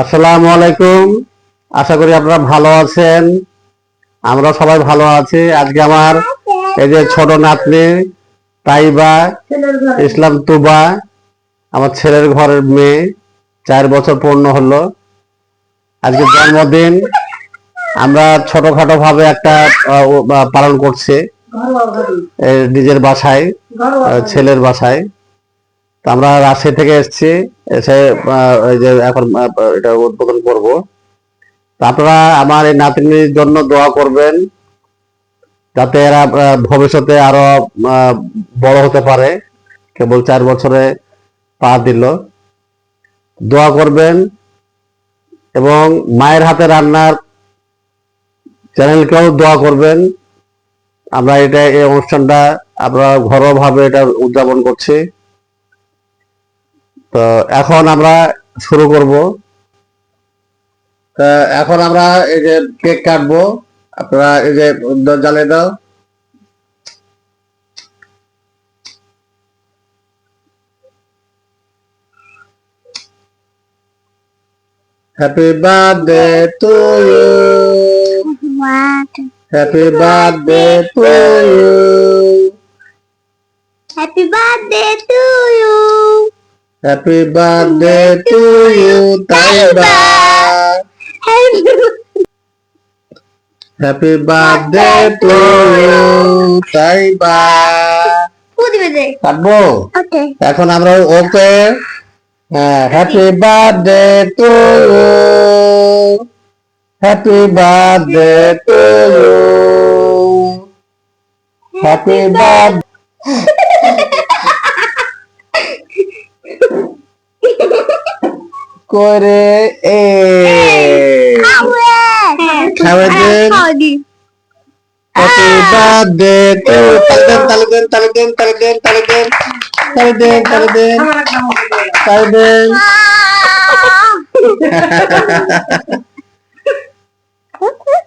আসসালামু আলাইকুম। আশা করি আপনারা ভালো আছেন। আমরা সবাই ভালো আছি। আজকে আমার এই যে ছোট নাতনি, তাইবা, ইসলাম তুবা, আমার ছেলের ঘরের মেয়ে, চার বছর পূর্ণ হলো। আজকে জন্মদিন। আমরা ছোটখাটো ভাবে একটা পালন করছি। নিজের বাসায় ছেলের বাসায়। আমরা রাজশাহী থেকে এসেছি। এসে যে এখন এটা উদ্বোধন করব। আপনারা আমার এই নাতনির জন্য দোয়া করবেন যাতে এরা ভবিষ্যতে আরও বড় হতে পারে। কেবল চার বছরে পা দিল। দোয়া করবেন এবং মায়ের হাতে রান্নার চ্যানেলকেও দোয়া করবেন। আমরা এটা, এই অনুষ্ঠানটা আমরা ঘরোয়া ভাবে এটা উদযাপন করছি। তো এখন আমরা শুরু করব তা এখন আমরা এই যে কেক কাটবো আপনারা এই যে জ্বালিয়ে দাও happy birthday to you? Happy birthday to you birthday to you. Happy birthday to you Taiba Happy happy birthday to you Taiba? কাটবো Okay. এখন আমরা okay happy birthday to you happy birthday to you happy birthday করে এ।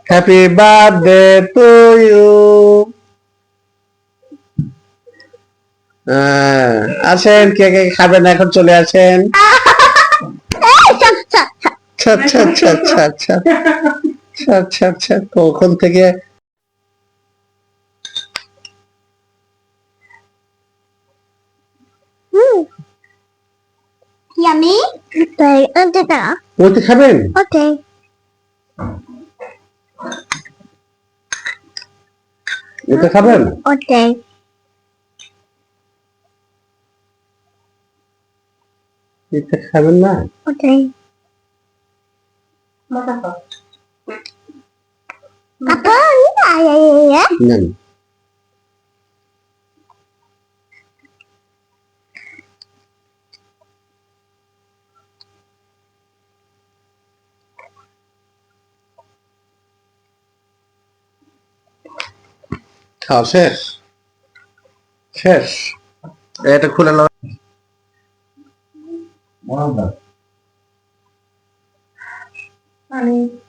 Happy birthday to you আসেন কে কে খাবেন এখন চলে আসেন। আচ্ছা আচ্ছা আচ্ছা আচ্ছা আচ্ছা আচ্ছা আচ্ছা কখন থেকে Yummy. Okay, under there. ওতে খাবেন Okay. ওতে খাবেন Okay. এতে খাবেন না Okay. 아빠, 아야야야. 난. খাওয়া শেষ শেষ এটা খুলে নাও 那你